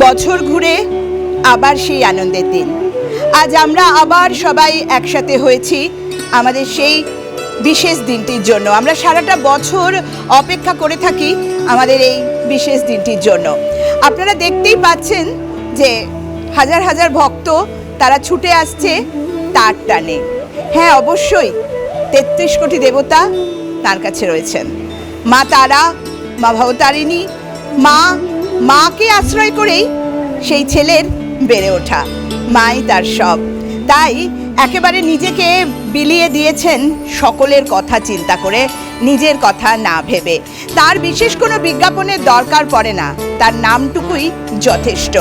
বছর ঘুরে আবার সেই আনন্দের দিন। আজ আমরা আবার সবাই একসাথে হয়েছি আমাদের সেই বিশেষ দিনটির জন্য। আমরা সারাটা বছর অপেক্ষা করে থাকি আমাদের এই বিশেষ দিনটির জন্য। আপনারা দেখতেই পাচ্ছেন যে হাজার হাজার ভক্ত তারা ছুটে আসছে তার টানে। হ্যাঁ অবশ্যই তেত্রিশ কোটি দেবতা তার কাছে রয়েছেন। মা তারা, মা ভবতারিণী, মা মাকে আশ্রয় করেই সেই ছেলের বেড়ে ওঠা। মাই তার সব। তাই একেবারে নিজেকে বিলিয়ে দিয়েছেন সকলের কথা চিন্তা করে, নিজের কথা না ভেবে। তার বিশেষ কোনো বিজ্ঞাপনের দরকার পড়ে না। তার নামটুকুই যথেষ্ট।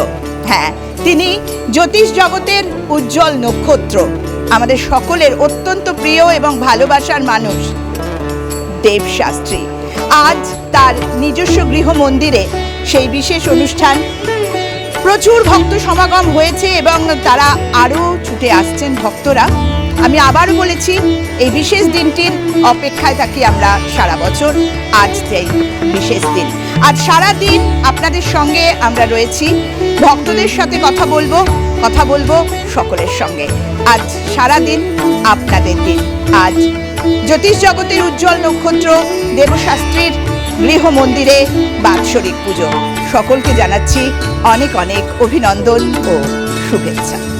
হ্যাঁ তিনি জ্যোতিষ জগতের উজ্জ্বল নক্ষত্র। আমাদের সকলের অত্যন্ত প্রিয় এবং ভালোবাসার মানুষ। দেবশাস্ত্রী। আজ তার নিজস্ব গৃহ মন্দিরে সেই বিশেষ অনুষ্ঠান। প্রচুর ভক্ত সমাগম হয়েছে এবং তারা আরও ছুটে আসছেন ভক্তরা। আমি আবার বলেছি, এই বিশেষ দিনটির অপেক্ষায় থাকি আমরা সারা বছর। আজ সেই বিশেষ দিন। আজ সারা দিন আপনাদের সঙ্গে আমরা রয়েছি। ভক্তদের সাথে কথা বলব কথা বলব সকলের সঙ্গে। আজ সারা দিন আপনাদের দিন। আজ জ্যোতিষ জগতের উজ্জ্বল নক্ষত্র, দেবশাস্ত্রীর গৃহ মন্দিরে বাৎসরিক পুজো। সকলকে জানাচ্ছি অনেক অনেক অভিনন্দন ও শুভেচ্ছা।